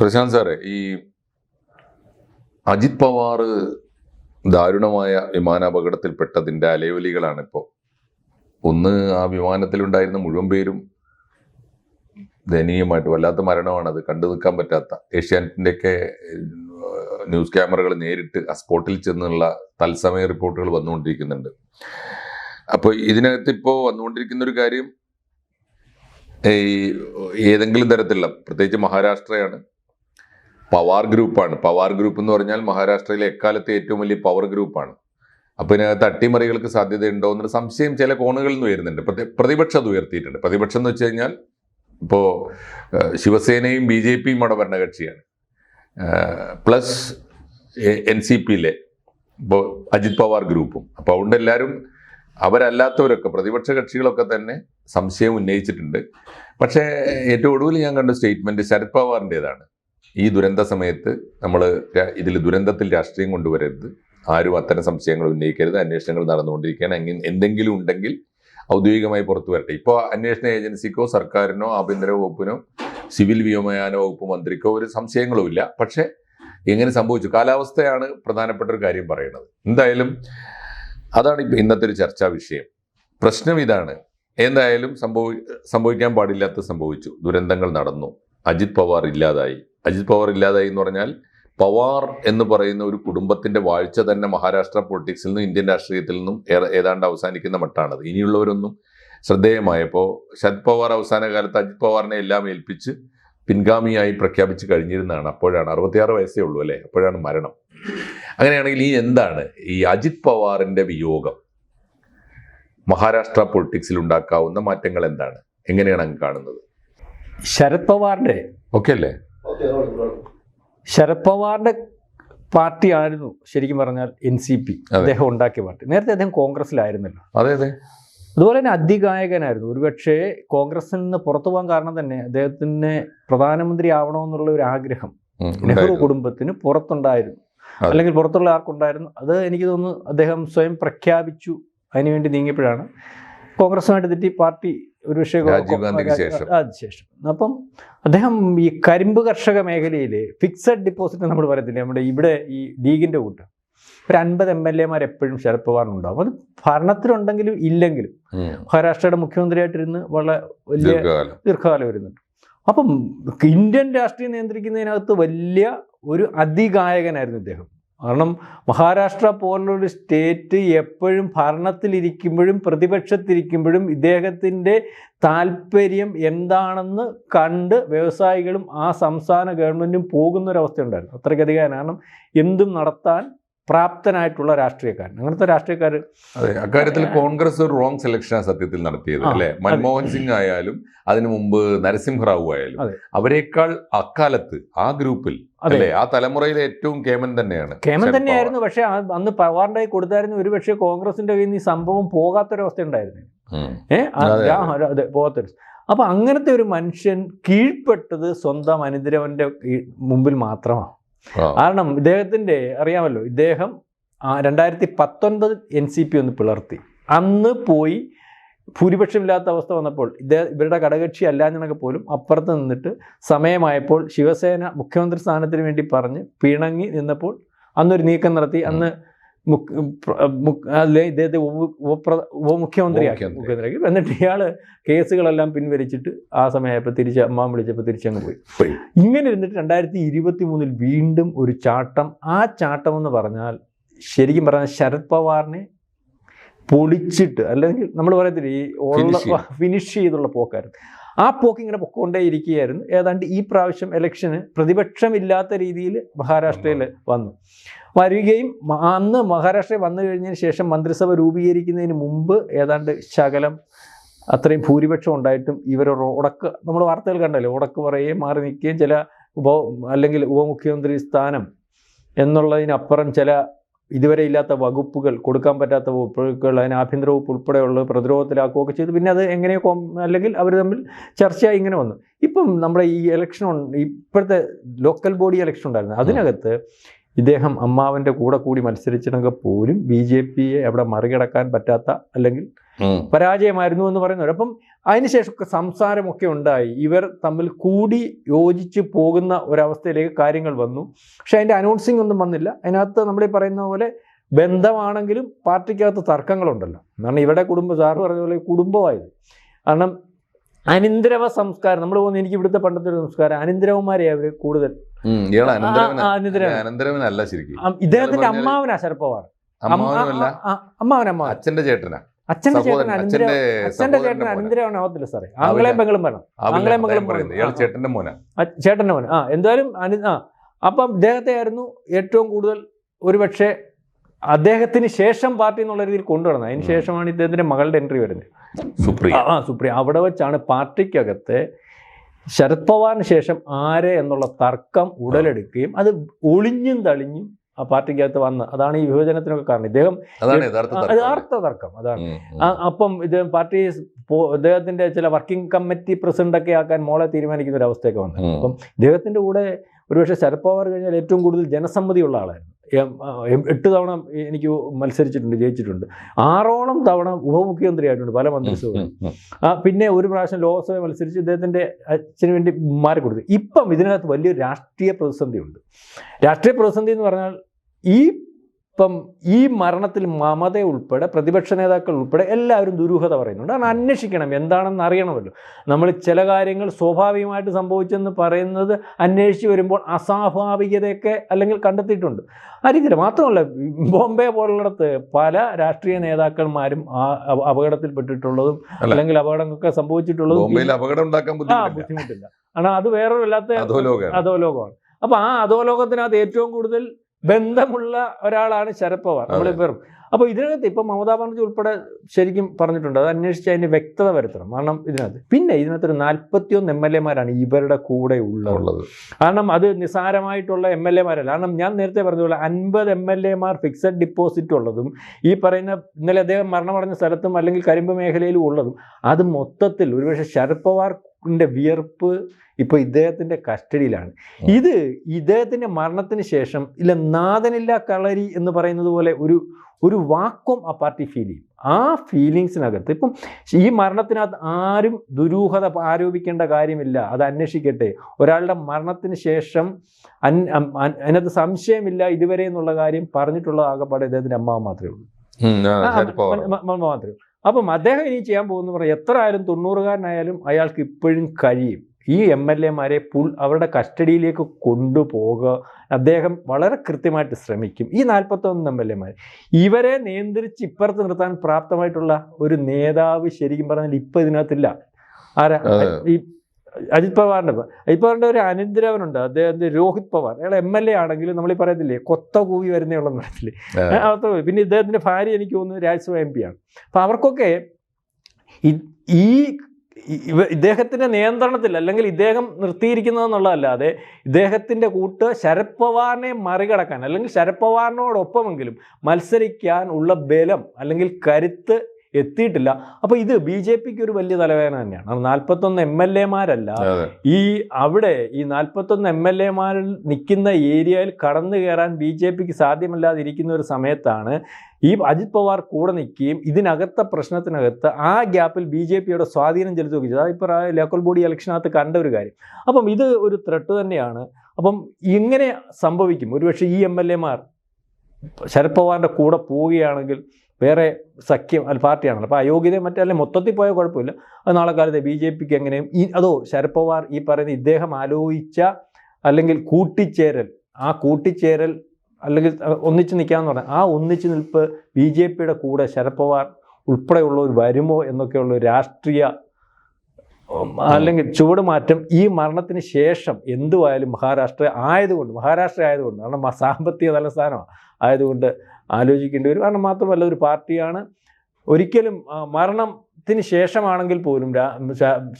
പ്രശാന്ത് സാറേ ഈ അജിത് പവാർ ദാരുണമായ വിമാനാപകടത്തിൽപ്പെട്ടതിന്റെ അലയൊലികളാണ് ഇപ്പോൾ ഒന്ന് ആ വിമാനത്തിലുണ്ടായിരുന്ന മുഴുവൻ പേരും ദയനീയമായിട്ട് വല്ലാത്ത മരണമാണ് അത്. കണ്ടു നിൽക്കാൻ പറ്റാത്ത ഏഷ്യാനെറ്റിന്റെയൊക്കെ ന്യൂസ് ക്യാമറകൾ നേരിട്ട് ആ സ്പോട്ടിൽ ചെന്നുള്ള തത്സമയ റിപ്പോർട്ടുകൾ വന്നുകൊണ്ടിരിക്കുന്നുണ്ട്. അപ്പോൾ ഇതിനകത്ത് ഇപ്പോൾ വന്നുകൊണ്ടിരിക്കുന്ന ഒരു കാര്യം ഈ ഏതെങ്കിലും തരത്തിലുള്ള പ്രത്യേകിച്ച് മഹാരാഷ്ട്രയാണ് പവാർ ഗ്രൂപ്പാണ്. പവാർ ഗ്രൂപ്പ് എന്ന് പറഞ്ഞാൽ മഹാരാഷ്ട്രയിലെ എക്കാലത്തെ ഏറ്റവും വലിയ പവർ ഗ്രൂപ്പാണ്. അപ്പോൾ ഇതിനകത്ത് അട്ടിമറികൾക്ക് സാധ്യതയുണ്ടോ എന്നൊരു സംശയം ചില കോണുകളിൽ നിന്ന് ഉയരുന്നുണ്ട്. പ്രതി- പ്രതിപക്ഷം അത് ഉയർത്തിയിട്ടുണ്ട്. പ്രതിപക്ഷം എന്ന് വെച്ച് കഴിഞ്ഞാൽ ഇപ്പോൾ ശിവസേനയും ബി ജെ പിയും അവിടെ ഭരണകക്ഷിയാണ്. പ്ലസ് എൻ സി പിയിലെ ഇപ്പോൾ അജിത് പവാർ ഗ്രൂപ്പും. അപ്പോൾ അതുകൊണ്ട് എല്ലാവരും അവരല്ലാത്തവരൊക്കെ പ്രതിപക്ഷ കക്ഷികളൊക്കെ തന്നെ സംശയം ഉന്നയിച്ചിട്ടുണ്ട്. പക്ഷേ ഏറ്റവും ഒടുവിൽ ഞാൻ കണ്ട സ്റ്റേറ്റ്മെന്റ് ശരത് പവാറിന്റെതാണ് ഈ ദുരന്ത സമയത്ത് നമ്മൾ ഇതിൽ ദുരന്തത്തിൽ രാഷ്ട്രീയം കൊണ്ടുവരരുത്. ആരും അത്തരം സംശയങ്ങൾ ഉന്നയിക്കരുത്. അന്വേഷണങ്ങൾ നടന്നുകൊണ്ടിരിക്കുകയാണ്. അങ്ങനെ എന്തെങ്കിലും ഉണ്ടെങ്കിൽ ഔദ്യോഗികമായി പുറത്തു വരട്ടെ. ഇപ്പോൾ അന്വേഷണ ഏജൻസിക്കോ സർക്കാരിനോ ആഭ്യന്തര വകുപ്പിനോ സിവിൽ വ്യോമയാന വകുപ്പ് മന്ത്രിക്കോ ഒരു സംശയങ്ങളും ഇല്ല. പക്ഷേ എങ്ങനെ സംഭവിച്ചു. കാലാവസ്ഥയാണ് പ്രധാനപ്പെട്ട ഒരു കാര്യം പറയുന്നത്. എന്തായാലും അതാണ് ഇപ്പം ഇന്നത്തെ ഒരു ചർച്ചാ വിഷയം. പ്രശ്നം ഇതാണ്. എന്തായാലും സംഭവി സംഭവിക്കാൻ പാടില്ലാത്ത സംഭവിച്ചു. ദുരന്തങ്ങൾ നടന്നു. അജിത് പവാർ ഇല്ലാതായി. അജിത് പവാർ ഇല്ലാതായി എന്ന് പറഞ്ഞാൽ പവാർ എന്ന് പറയുന്ന ഒരു കുടുംബത്തിന്റെ വാഴ്ച തന്നെ മഹാരാഷ്ട്ര പൊളിറ്റിക്സിൽ നിന്നും ഇന്ത്യൻ രാഷ്ട്രീയത്തിൽ നിന്നും ഏതാണ്ട് അവസാനിക്കുന്ന മട്ടാണത്. ഇനിയുള്ളവരൊന്നും ശ്രദ്ധേയമായപ്പോൾ ശരത് പവാർ അവസാന കാലത്ത് അജിത് പവാറിനെ എല്ലാം ഏൽപ്പിച്ച് പിൻഗാമിയായി പ്രഖ്യാപിച്ച് കഴിഞ്ഞിരുന്നതാണ്. അപ്പോഴാണ് അറുപത്തിയാറ് വയസ്സേ ഉള്ളൂ അല്ലേ? അപ്പോഴാണ് മരണം. അങ്ങനെയാണെങ്കിൽ ഈ എന്താണ്? ഈ അജിത് പവാറിന്റെ വിയോഗം മഹാരാഷ്ട്ര പൊളിറ്റിക്സിൽ ഉണ്ടാക്കാവുന്ന മാറ്റങ്ങൾ എന്താണ്? എങ്ങനെയാണ് അങ്ങ് കാണുന്നത്? ശരത് പവാറിന്റെ ഓക്കെ അല്ലേ? ശരത് പവാറിന്റെ പാർട്ടിയായിരുന്നു ശരിക്കും പറഞ്ഞാൽ എൻ സി പി അദ്ദേഹം ഉണ്ടാക്കിയ പാർട്ടി. നേരത്തെ അദ്ദേഹം കോൺഗ്രസിലായിരുന്നല്ലോ അതെ അതെ. അതുപോലെ തന്നെ അധികായകനായിരുന്നു. ഒരുപക്ഷെ കോൺഗ്രസിൽ നിന്ന് പുറത്തു പോകാൻ കാരണം തന്നെ അദ്ദേഹത്തിന് പ്രധാനമന്ത്രി ആവണമെന്നുള്ള ഒരു ആഗ്രഹം നെഹ്റു കുടുംബത്തിന് പുറത്തുണ്ടായിരുന്നു. അല്ലെങ്കിൽ പുറത്തുള്ള ആർക്കുണ്ടായിരുന്നു. അത് എനിക്ക് തോന്നുന്നു അദ്ദേഹം സ്വയം പ്രഖ്യാപിച്ചു. അതിനുവേണ്ടി നീങ്ങിയപ്പോഴാണ്. കോൺഗ്രസുമായിട്ട് തെറ്റി പാർട്ടി ഒരു പക്ഷേ ശേഷം. അപ്പം അദ്ദേഹം ഈ കരിമ്പ് കർഷക മേഖലയിൽ ഫിക്സഡ് ഡിപ്പോസിറ്റ് നമ്മൾ പറയത്തില്ല? നമ്മുടെ ഇവിടെ ഈ ലീഗിന്റെ കൂട്ട്. ഒരു അൻപത് എം എൽ എമാർ എപ്പോഴും ശരത് പവാറിനുണ്ടാവും അത് ഭരണത്തിലുണ്ടെങ്കിലും ഇല്ലെങ്കിലും മഹാരാഷ്ട്രയുടെ മുഖ്യമന്ത്രിയായിട്ടിരുന്ന് വളരെ വലിയ ദീർഘകാലം. വരുന്നുണ്ട് അപ്പം ഇന്ത്യൻ രാഷ്ട്രീയം നിയന്ത്രിക്കുന്നതിനകത്ത് വലിയ ഒരു അതിഗായകനായിരുന്നു ഇദ്ദേഹം. കാരണം മഹാരാഷ്ട്ര പോലുള്ളൊരു സ്റ്റേറ്റ് എപ്പോഴും ഭരണത്തിലിരിക്കുമ്പോഴും പ്രതിപക്ഷത്തിരിക്കുമ്പോഴും ഇദ്ദേഹത്തിന്റെ താല്പര്യം എന്താണെന്ന് കണ്ട് വ്യവസായികളും ആ സംസ്ഥാന ഗവൺമെന്റും പോകുന്ന ഒരു അവസ്ഥ ഉണ്ടായിരുന്നു അത്രയ്ക്കധികം കാരണം എന്തും നടത്താൻ പ്രാപ്തനായിട്ടുള്ള രാഷ്ട്രീയക്കാരൻ. അങ്ങനത്തെ രാഷ്ട്രീയക്കാർ അതെ അക്കാര്യത്തിൽ കോൺഗ്രസ് ഒരു റോങ് സെലക്ഷനാണ് സത്യത്തിൽ നടത്തിയത് അല്ലെ? മൻമോഹൻ സിംഗ് ആയാലും അതിനു മുമ്പ് നരസിംഹറാവു ആയാലും. അവരെക്കാൾ അക്കാലത്ത് ആ ഗ്രൂപ്പിൽ. അല്ലെ? ആ തലമുറയിലെ ഏറ്റവും കേമൻ തന്നെയാണ് കേമൻ തന്നെയായിരുന്നു പക്ഷെ അന്ന് പവാറിന്റെ കൈ കൊടുത്തായിരുന്നു ഒരു പക്ഷേ കോൺഗ്രസിന്റെ കയ്യിൽ നിന്ന് ഈ സംഭവം പോകാത്തൊരവസ്ഥ ഉണ്ടായിരുന്നു ഏഹ് പോകാത്തൊരു അപ്പൊ അങ്ങനത്തെ ഒരു മനുഷ്യൻ കീഴ്പ്പെട്ടത് സ്വന്തം അനുദ്രവന്റെ മുമ്പിൽ മാത്രമാണ്. കാരണം ഇദ്ദേഹത്തിന്റെ അറിയാമല്ലോ ഇദ്ദേഹം രണ്ടായിരത്തി പത്തൊൻപത് എൻ സി പി ഒന്ന് പിളർത്തി. അന്ന് പോയി ഭൂരിപക്ഷമില്ലാത്ത അവസ്ഥ വന്നപ്പോൾ ഇദ്ദേഹം ഇവരുടെ ഘടകക്ഷി അല്ലാഞ്ഞിനൊക്കെ പോലും അപ്പുറത്ത് നിന്നിട്ട് സമയമായപ്പോൾ ശിവസേന മുഖ്യമന്ത്രി സ്ഥാനത്തിന് വേണ്ടി പറഞ്ഞ് പിണങ്ങി നിന്നപ്പോൾ അന്നൊരു നീക്കം നടത്തി. അന്ന് ഇദ്ദേഹത്തെ ഉപമുഖ്യമന്ത്രിയാക്കി ഉപമുഖ്യമന്ത്രി. മുഖ്യമന്ത്രിയാക്കി എന്നിട്ട് ഇയാൾ കേസുകളെല്ലാം പിൻവലിച്ചിട്ട് ആ സമയമായപ്പോൾ തിരിച്ച് അമ്മ വിളിച്ചപ്പോൾ തിരിച്ചങ്ങ് പോയി. പോയി. ഇങ്ങനെ ഇരുന്നിട്ട് രണ്ടായിരത്തി ഇരുപത്തി മൂന്നിൽ വീണ്ടും ഒരു ചാട്ടം. ആ ചാട്ടം എന്ന് പറഞ്ഞാൽ ശരിക്കും പറഞ്ഞാൽ ശരത് പവാറിനെ പൊളിച്ചിട്ട് അല്ലെങ്കിൽ നമ്മൾ പറയത്തില്ല ഈ ഓൾ. ഫിനിഷ് ചെയ്തുള്ള പോക്കായിരുന്നു. ആ പോക്ക് ഇങ്ങനെ പൊക്കോണ്ടേ ഇരിക്കുകയായിരുന്നു ഏതാണ്ട് ഈ പ്രാവശ്യം ഇലക്ഷന് പ്രതിപക്ഷമില്ലാത്ത രീതിയിൽ മഹാരാഷ്ട്രയിൽ വന്നു. വരികയും അന്ന് മഹാരാഷ്ട്രയിൽ വന്നു കഴിഞ്ഞതിന് ശേഷം മന്ത്രിസഭ രൂപീകരിക്കുന്നതിന് മുമ്പ് ഏതാണ്ട് ശകലം അത്രയും ഭൂരിപക്ഷം ഉണ്ടായിട്ടും ഇവർ ഉടക്ക് നമ്മൾ വാർത്തകൾ കണ്ടല്ലോ ഉടക്ക് പറയുകയും മാറി നിൽക്കുകയും ചില ഉപ അല്ലെങ്കിൽ ഉപമുഖ്യമന്ത്രി സ്ഥാനം എന്നുള്ളതിനപ്പുറം ചില ഇതുവരെ ഇല്ലാത്ത വകുപ്പുകൾ കൊടുക്കാൻ പറ്റാത്ത വകുപ്പുകൾ അതിന് ആഭ്യന്തര വകുപ്പ് ഉൾപ്പെടെയുള്ള പ്രതിരോധത്തിലാക്കുകയൊക്കെ ചെയ്തു. പിന്നെ അത് എങ്ങനെയൊക്കെ അല്ലെങ്കിൽ അവർ തമ്മിൽ ചർച്ചയായി ഇങ്ങനെ വന്നു. ഇപ്പം നമ്മുടെ ഈ ഇലക്ഷൻ ഇപ്പോഴത്തെ ലോക്കൽ ബോഡി ഇലക്ഷൻ ഉണ്ടായിരുന്നു. അതിനകത്ത് ഇദ്ദേഹം അമ്മാവന്റെ കൂടെ കൂടി മത്സരിച്ചിട്ടുണ്ടെങ്കിൽ പോലും ബി ജെ പിയെ അവിടെ മറികടക്കാൻ പറ്റാത്ത അല്ലെങ്കിൽ പരാജയമായിരുന്നു എന്ന് പറയുന്നവർ അപ്പം അതിനുശേഷമൊക്കെ സംസാരമൊക്കെ ഉണ്ടായി. ഇവർ തമ്മിൽ കൂടി യോജിച്ച് പോകുന്ന ഒരവസ്ഥയിലേക്ക് കാര്യങ്ങൾ വന്നു. പക്ഷെ അതിന്റെ അനൗൺസിങ് ഒന്നും വന്നില്ല. അതിനകത്ത് നമ്മൾ ഈ പറയുന്ന പോലെ ബന്ധമാണെങ്കിലും പാർട്ടിക്കകത്ത് തർക്കങ്ങളുണ്ടല്ലോ. കാരണം ഇവിടെ കുടുംബം സാറ് പറഞ്ഞ പോലെ കുടുംബമായത് കാരണം അനിന്ദ്രവ സംസ്കാരം നമ്മൾ പോകുന്ന എനിക്ക് ഇവിടുത്തെ പണ്ടത്തെ ഒരു സംസ്കാരം. അനിന്ദ്രവന്മാരെ അവർ കൂടുതൽ. അനന്തരവൻ. അനന്തരവനല്ല ശരിക്കും. ഇദ്ദേഹത്തിന്റെ അമ്മാവനാ ശരപ്പവാർ. അമ്മാവനമ്മ അച്ഛന്റെ ചേട്ടനാ. അച്ഛന്റെ ചേട്ടൻ അനന്തരവൻ അനന്തര അച്ഛന്റെ ചേട്ടൻ സഹോദരന്റെ മോനാ. അനന്തരവനാവത്തില്ല സാറേ ആംഗളയും പെങ്ങളും വേണം. ആംഗലേയ ചേട്ടന്റെ മോന. ചേട്ടന്റെ മോന. ആ, മോൻ ആ എന്തായാലും ആ അപ്പം ഇദ്ദേഹത്തെ ആയിരുന്നു ഏറ്റവും കൂടുതൽ ഒരുപക്ഷെ അദ്ദേഹത്തിന് ശേഷം പാർട്ടി എന്നുള്ള രീതിയിൽ കൊണ്ടുവരുന്നത് അതിന് ശേഷമാണ് ഇദ്ദേഹത്തിന്റെ മകളുടെ എൻട്രി വരുന്നത്. സുപ്രിയ. ആ, സുപ്രിയ. അവിടെ വെച്ചാണ് പാർട്ടിക്കകത്തെ ശരത് പവാറിന് ശേഷം ആരെ എന്നുള്ള തർക്കം ഉടലെടുക്കുകയും അത് ഒളിഞ്ഞും തളിഞ്ഞും ആ പാർട്ടിക്കകത്ത് വന്ന് അതാണ് ഈ വിഭജനത്തിനൊക്കെ കാരണം. ഇദ്ദേഹം യഥാർത്ഥ തർക്കം. അതാണ്. അപ്പം ഇദ്ദേഹം പാർട്ടി അദ്ദേഹത്തിന്റെ ഇദ്ദേഹത്തിന്റെ ചില വർക്കിംഗ് കമ്മിറ്റി പ്രസിഡന്റ് ഒക്കെ ആക്കാൻ മോളെ തീരുമാനിക്കുന്ന ഒരു അവസ്ഥയൊക്കെ വന്നു. അപ്പം ഇദ്ദേഹത്തിന്റെ കൂടെ ഒരുപക്ഷെ ശരത് പവാർ കഴിഞ്ഞാൽ ഏറ്റവും കൂടുതൽ ജനസമ്മതിയുള്ള ആളായിരുന്നു. എട്ട് തവണ എനിക്ക് മത്സരിച്ചിട്ടുണ്ട് ജയിച്ചിട്ടുണ്ട്. ആറോളം തവണ ഉപമുഖ്യമന്ത്രിയായിട്ടുണ്ട് പല മന്ത്രിസഭകളും. പിന്നെ ഒരു പ്രാവശ്യം ലോക്സഭ മത്സരിച്ച് ഇദ്ദേഹത്തിന്റെ അച്ഛന് വേണ്ടി മാറി കൊടുത്തു. ഇപ്പം ഇതിനകത്ത് വലിയൊരു രാഷ്ട്രീയ പ്രതിസന്ധിയുണ്ട്. രാഷ്ട്രീയ പ്രതിസന്ധി എന്ന് പറഞ്ഞാൽ ഈ ഇപ്പം ഈ മരണത്തിൽ മമത ഉൾപ്പെടെ പ്രതിപക്ഷ നേതാക്കൾ ഉൾപ്പെടെ എല്ലാവരും ദുരൂഹത പറയുന്നുണ്ട്. കാരണം അന്വേഷിക്കണം എന്താണെന്ന് അറിയണമല്ലോ. നമ്മൾ ചില കാര്യങ്ങൾ സ്വാഭാവികമായിട്ട് സംഭവിച്ചെന്ന് പറയുന്നത് അന്വേഷിച്ച് വരുമ്പോൾ അസ്വാഭാവികതയൊക്കെ അല്ലെങ്കിൽ കണ്ടെത്തിയിട്ടുണ്ട്. ആ രീതിയിൽ മാത്രമല്ല ബോംബെ പോലുള്ളിടത്ത് പല രാഷ്ട്രീയ നേതാക്കന്മാരും ആ അപകടത്തിൽപ്പെട്ടിട്ടുള്ളതും അല്ലെങ്കിൽ അപകടങ്ങളൊക്കെ സംഭവിച്ചിട്ടുള്ളതും അപകടം ഉണ്ടാക്കാൻ ബുദ്ധിമുട്ടില്ല. ആണ് കാരണം അത് വേറൊരു അല്ലാത്ത അധോലോകമാണ്. അപ്പൊ ആ അധോലോകത്തിനകത്ത് ഏറ്റവും കൂടുതൽ ബന്ധമുള്ള ഒരാളാണ് ശരത് പവാർ നമ്മളെ അതെ. വെറും. അപ്പൊ ഇതിനകത്ത് ഇപ്പൊ മമതാ ബാനർജി ഉൾപ്പെടെ ശരിക്കും പറഞ്ഞിട്ടുണ്ട്. അത് അന്വേഷിച്ച് അതിന് വ്യക്തത വരുത്തണം. കാരണം ഇതിനകത്ത് പിന്നെ ഇതിനകത്ത് ഒരു നാൽപ്പത്തിയൊന്ന് എം എൽ എമാരാണ് ഇവരുടെ കൂടെ ഉള്ളത്. കാരണം അത് നിസാരമായിട്ടുള്ള എം എൽ എമാരല്ല. കാരണം ഞാൻ നേരത്തെ പറഞ്ഞതുപോലെ പോലെ അൻപത് എം എൽ എമാർ ഫിക്സഡ് ഡിപ്പോസിറ്റ് ഉള്ളതും ഈ പറയുന്ന ഇന്നലെ അദ്ദേഹം മരണമടഞ്ഞ സ്ഥലത്തും അല്ലെങ്കിൽ കരിമ്പ് മേഖലയിലും ഉള്ളതും അത് മൊത്തത്തിൽ ഒരുപക്ഷെ ശരത് പവാറിന്റെ വിയർപ്പ് ഇപ്പോൾ ഇദ്ദേഹത്തിന്റെ കസ്റ്റഡിയിലാണ്. ഇത് ഇദ്ദേഹത്തിന്റെ മരണത്തിന് ശേഷം ഇല്ല നാഥനില്ല കളരി എന്ന് പറയുന്നത് പോലെ ഒരു ഒരു വാക്വം ആ പാർട്ടി ഫീൽ ചെയ്യും. ആ ഫീലിങ്സിനകത്ത് ഇപ്പം ഈ മരണത്തിനകത്ത് ആരും ദുരൂഹത ആരോപിക്കേണ്ട കാര്യമില്ല. അത് അന്വേഷിക്കട്ടെ. ഒരാളുടെ മരണത്തിന് ശേഷം അൻ അതിനകത്ത് സംശയമില്ല ഇതുവരെ എന്നുള്ള കാര്യം പറഞ്ഞിട്ടുള്ള ആകെപ്പാടെ ഇദ്ദേഹത്തിന്റെ അമ്മ മാത്രമേ ഉള്ളൂ. മാത്രമേ ഉള്ളൂ. അപ്പം അദ്ദേഹം ഇനി ചെയ്യാൻ പോകുന്ന പറഞ്ഞാൽ എത്ര ആയാലും തൊണ്ണൂറുകാരനായാലും അയാൾക്ക് ഇപ്പോഴും കഴിയും. ഈ എം എൽ എമാരെ പുൾ അവരുടെ കസ്റ്റഡിയിലേക്ക് കൊണ്ടുപോകുക അദ്ദേഹം വളരെ കൃത്യമായിട്ട് ശ്രമിക്കും. ഈ നാൽപ്പത്തൊന്ന് എം എൽ എമാർ ഇവരെ നിയന്ത്രിച്ച് ഇപ്പുറത്ത് നിർത്താൻ പ്രാപ്തമായിട്ടുള്ള ഒരു നേതാവ് ശരിക്കും പറഞ്ഞാൽ ഇപ്പം ഇതിനകത്തില്ല. ആരാ? ഈ അജിത് പവാറിന്റെ അജിത് പവാറിന്റെ ഒരു അനന്തരവനുണ്ട് അദ്ദേഹം രോഹിത് പവാർ. അയാൾ എം എൽ എ ആണെങ്കിലും നമ്മൾ ഈ പറയത്തില്ലേ കൊത്ത കൂവി വരുന്നയുള്ള നടത്തില്ലേ അത്ര പിന്നെ ഇദ്ദേഹത്തിന്റെ ഭാര്യ എനിക്ക് തോന്നുന്നു രാജ്യസഭ എം പി ആണ്. അപ്പം അവർക്കൊക്കെ ഈ ഇവ ഇദ്ദേഹത്തിന്റെ നിയന്ത്രണത്തിൽ അല്ലെങ്കിൽ ഇദ്ദേഹം നിർത്തിയിരിക്കുന്നതെന്നുള്ളതല്ലാതെ ഇദ്ദേഹത്തിന്റെ കൂട്ട് ശരത് പവാറിനെ മറികടക്കാൻ അല്ലെങ്കിൽ ശരത് പവാറിനോടൊപ്പമെങ്കിലും മത്സരിക്കാൻ ഉള്ള ബലം അല്ലെങ്കിൽ കരുത്ത് എത്തിയിട്ടില്ല. അപ്പൊ ഇത് ബി ജെ പിക്ക് ഒരു വലിയ തലവേദന തന്നെയാണ്. നാൽപ്പത്തൊന്ന് എം എൽ എമാരല്ല. ഈ അവിടെ ഈ നാൽപ്പത്തൊന്ന് എം എൽ എമാരിൽ നിൽക്കുന്ന ഏരിയയിൽ കടന്നു കയറാൻ ബി ജെ പിക്ക് സാധ്യമല്ലാതിരിക്കുന്ന ഒരു സമയത്താണ് ഈ അജിത് പവാർ കൂടെ നിൽക്കുകയും ഇതിനകത്തെ പ്രശ്നത്തിനകത്ത് ആ ഗ്യാപ്പിൽ ബി ജെ പിയുടെ സ്വാധീനം ചെലുത്തി ചെയ്തു. അതിപ്പോൾ ലോക്കൽ ബോഡി ഇലക്ഷനകത്ത് കണ്ട ഒരു കാര്യം. അപ്പം ഇത് ഒരു ത്രെട്ട് തന്നെയാണ്. അപ്പം ഇങ്ങനെ സംഭവിക്കും. ഒരുപക്ഷെ ഈ എം എൽ എമാർ ശരത് പവാറിന്റെ കൂടെ പോവുകയാണെങ്കിൽ വേറെ സഖ്യം അല്ല പാർട്ടിയാണല്ലോ. അപ്പോൾ അയോഗ്യത മറ്റേ മൊത്തത്തിൽ പോയ കുഴപ്പമില്ല. അത് നാളെ കാലത്ത് ബി ജെ പിക്ക് എങ്ങനെയും ഈ അതോ ശരത് പവാർ ഈ പറയുന്ന ഇദ്ദേഹം ആലോചിച്ച അല്ലെങ്കിൽ കൂട്ടിച്ചേരൽ ആ കൂട്ടിച്ചേരൽ അല്ലെങ്കിൽ ഒന്നിച്ച് നിൽക്കാമെന്ന് പറഞ്ഞാൽ ആ ഒന്നിച്ച് നിൽപ്പ് ബി ജെ പിയുടെ കൂടെ ശരത് പവാർ ഉൾപ്പെടെയുള്ളവർ വരുമോ എന്നൊക്കെയുള്ള രാഷ്ട്രീയ അല്ലെങ്കിൽ ചുവടുമാറ്റം ഈ മരണത്തിന് ശേഷം എന്തുവായാലും മഹാരാഷ്ട്ര ആയതുകൊണ്ട് മഹാരാഷ്ട്ര ആയതുകൊണ്ട് കാരണം സാമ്പത്തിക തലസ്ഥാനമാണ് ആയതുകൊണ്ട് ആലോചിക്കേണ്ടി വരും. കാരണം മാത്രമല്ല ഒരു പാർട്ടിയാണ് ഒരിക്കലും മരണത്തിന് ശേഷമാണെങ്കിൽ പോലും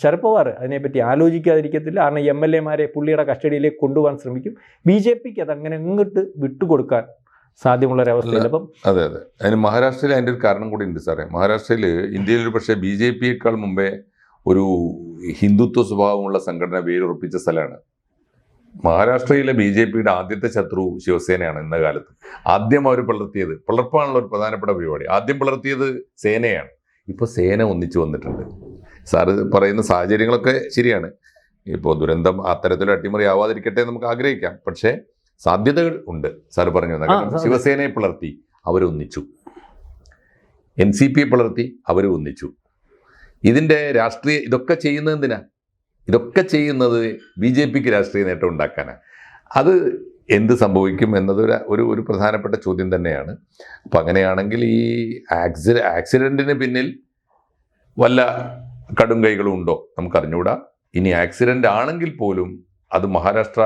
ശരത് പവാർ അതിനെപ്പറ്റി ആലോചിക്കാതിരിക്കത്തില്ല. കാരണം എം എൽ എമാരെ പുള്ളിയുടെ കസ്റ്റഡിയിലേക്ക് കൊണ്ടുപോകാൻ ശ്രമിക്കും. ബി ജെ പിക്ക് അത് അങ്ങനെ അങ്ങോട്ട് വിട്ടുകൊടുക്കാൻ സാധ്യമുള്ള ഒരവസ്ഥയില്ല അപ്പം അതെ അതെ. അതിന് മഹാരാഷ്ട്രയിൽ അതിന്റെ ഒരു കാരണം കൂടി ഉണ്ട് സാറേ. മഹാരാഷ്ട്രയിൽ ഇന്ത്യയിൽ ഒരു പക്ഷേ ബി ജെ പിയേക്കാൾ മുമ്പേ ഒരു ഹിന്ദുത്വ സ്വഭാവമുള്ള സംഘടന വേരുറപ്പിച്ച സ്ഥലമാണ്. മഹാരാഷ്ട്രയിലെ ബി ജെ പിയുടെ ആദ്യത്തെ ശത്രു ശിവസേനയാണ് ഇന്ന കാലത്ത്. ആദ്യം അവർ പിളർത്തിയത് പിളർപ്പാണുള്ള ഒരു പ്രധാനപ്പെട്ട പരിപാടി. ആദ്യം പിളർത്തിയത് സേനയാണ്. ഇപ്പോൾ സേന ഒന്നിച്ചു വന്നിട്ടുണ്ട്. സാറ് പറയുന്ന സാഹചര്യങ്ങളൊക്കെ ശരിയാണ്. ഇപ്പോൾ ദുരന്തം അത്തരത്തിലൊരു അട്ടിമറി ആവാതിരിക്കട്ടെ നമുക്ക് ആഗ്രഹിക്കാം. പക്ഷേ സാധ്യതകൾ ഉണ്ട്. സാറ് പറഞ്ഞു കാരണം ശിവസേനയെ പിളർത്തി അവരൊന്നിച്ചു. എൻ സി പിയെ പിളർത്തി അവർ ഒന്നിച്ചു. ഇതിന്റെ രാഷ്ട്രീയ ഇതൊക്കെ ചെയ്യുന്നത് എന്തിനാ? ഇതൊക്കെ ചെയ്യുന്നത് ബി ജെ പിക്ക് രാഷ്ട്രീയ നേട്ടം ഉണ്ടാക്കാനാണ് അത് എന്ത് സംഭവിക്കും എന്നത് ഒരു- ഒരു പ്രധാനപ്പെട്ട ചോദ്യം തന്നെയാണ്. അപ്പം അങ്ങനെയാണെങ്കിൽ ഈ ആക്സിഡ ആക്സിഡന്റിന് പിന്നിൽ വല്ല കടും കൈകളും ഉണ്ടോ നമുക്കറിഞ്ഞുകൂടാ ഇനി ആക്സിഡന്റ് ആണെങ്കിൽ പോലും അത് മഹാരാഷ്ട്ര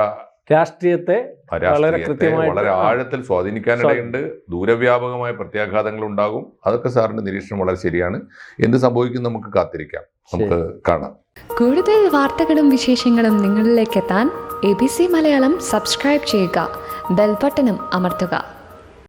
രാഷ്ട്രീയത്തെ വളരെ കൃത്യമായി വളരെ. ആഴത്തിൽ സ്വാധീനിക്കാനിടയുണ്ട്. ദൂരവ്യാപകമായ പ്രത്യാഘാതങ്ങൾ ഉണ്ടാകും അതൊക്കെ സാറിന്റെ നിരീക്ഷണം വളരെ ശരിയാണ്. എന്ത് സംഭവിക്കും നമുക്ക് കാത്തിരിക്കാം. നമുക്ക് കാണാം. കൂടുതൽ വാർത്തകളും വിശേഷങ്ങളും നിങ്ങളിലേക്ക് എത്താൻ A B C Malayalam subscribe ചെയ്യുക. ബെൽബട്ടനും അമർത്തുക.